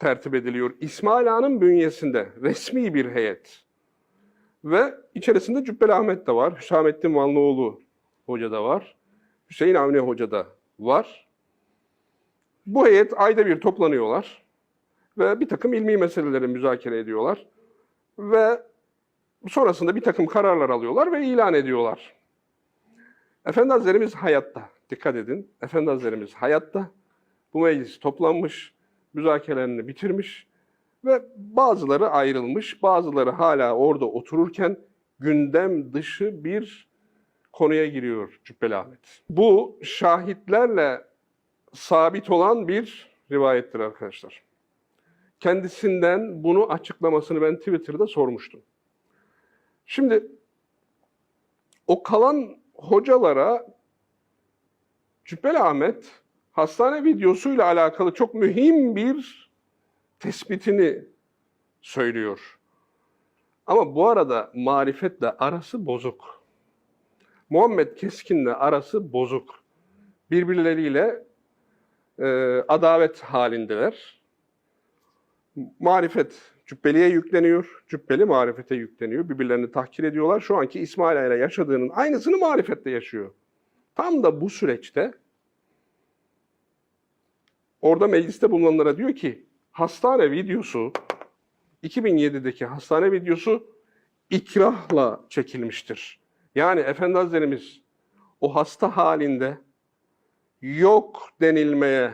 tertip ediliyor. İsmail Ağa'nın bünyesinde resmi bir heyet. Ve içerisinde Cübbeli Ahmet de var, Hüsamettin Vanlıoğlu Hoca da var, Hüseyin Avni Hoca da var. Bu heyet ayda bir toplanıyorlar ve bir takım ilmi meseleleri müzakere ediyorlar. Ve sonrasında bir takım kararlar alıyorlar ve ilan ediyorlar. Efendi Hazretlerimiz hayatta. Dikkat edin. Efendi Hazretlerimiz hayatta. Bu meclis toplanmış, müzakerelerini bitirmiş ve bazıları ayrılmış, bazıları hala orada otururken gündem dışı bir konuya giriyor Cübbeli Ahmet. Bu şahitlerle sabit olan bir rivayettir arkadaşlar. Kendisinden bunu açıklamasını ben Twitter'da sormuştum. Şimdi o kalan hocalara Cübbeli Ahmet hastane videosuyla alakalı çok mühim bir tespitini söylüyor. Ama bu arada marifetle arası bozuk. Muhammed Keskin'le arası bozuk. Birbirleriyle e, adavet halindeler. Marifet Cübbeli'ye yükleniyor, Cübbeli marifete yükleniyor. Birbirlerini tahkir ediyorlar. Şu anki İsmail ile yaşadığının aynısını marifette yaşıyor. Tam da bu süreçte orada mecliste bulunanlara diyor ki hastane videosu 2007'deki hastane videosu ikrahla çekilmiştir. Yani Efendi Hazretlerimiz o hasta halinde yok denilmeye,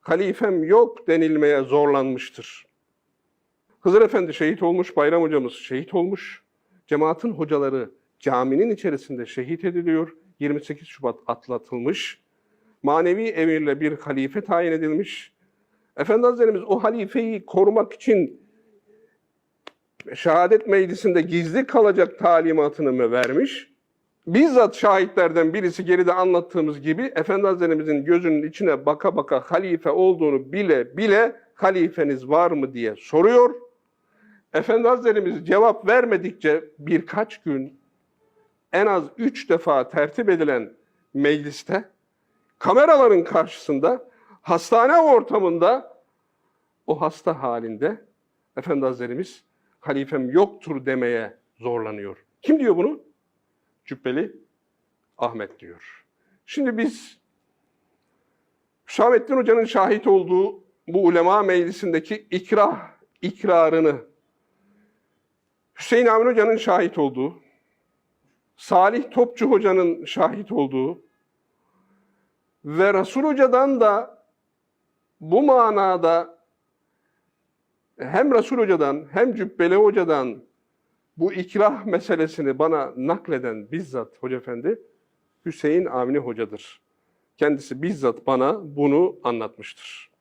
halifem yok denilmeye zorlanmıştır. Hızır Efendi şehit olmuş, Bayram hocamız şehit olmuş. Cemaatin hocaları caminin içerisinde şehit ediliyor. 28 Şubat atlatılmış. Manevi emirle bir halife tayin edilmiş. Efendi Hazretlerimiz o halifeyi korumak için şehadet meclisinde gizli kalacak talimatını mı vermiş? Bizzat şahitlerden birisi geride anlattığımız gibi Efendi Hazretlerimizin gözünün içine baka baka halife olduğunu bile bile halifeniz var mı diye soruyor. Efendi Hazretlerimiz cevap vermedikçe birkaç gün en az üç defa tertip edilen mecliste kameraların karşısında hastane ortamında o hasta halinde Efendi Hazretlerimiz halifem yoktur demeye zorlanıyor. Kim diyor bunu? Cübbeli Ahmet diyor. Şimdi biz Hüsamettin Hoca'nın şahit olduğu bu ulema meclisindeki ikrah ikrarını Hüseyin Avni Hoca'nın şahit olduğu, Salih Topçu Hoca'nın şahit olduğu ve Resul Hoca'dan da bu manada hem Resul Hoca'dan hem Cübbeli Hoca'dan bu ikrah meselesini bana nakleden bizzat Hoca Efendi Hüseyin Avni Hoca'dır. Kendisi bizzat bana bunu anlatmıştır.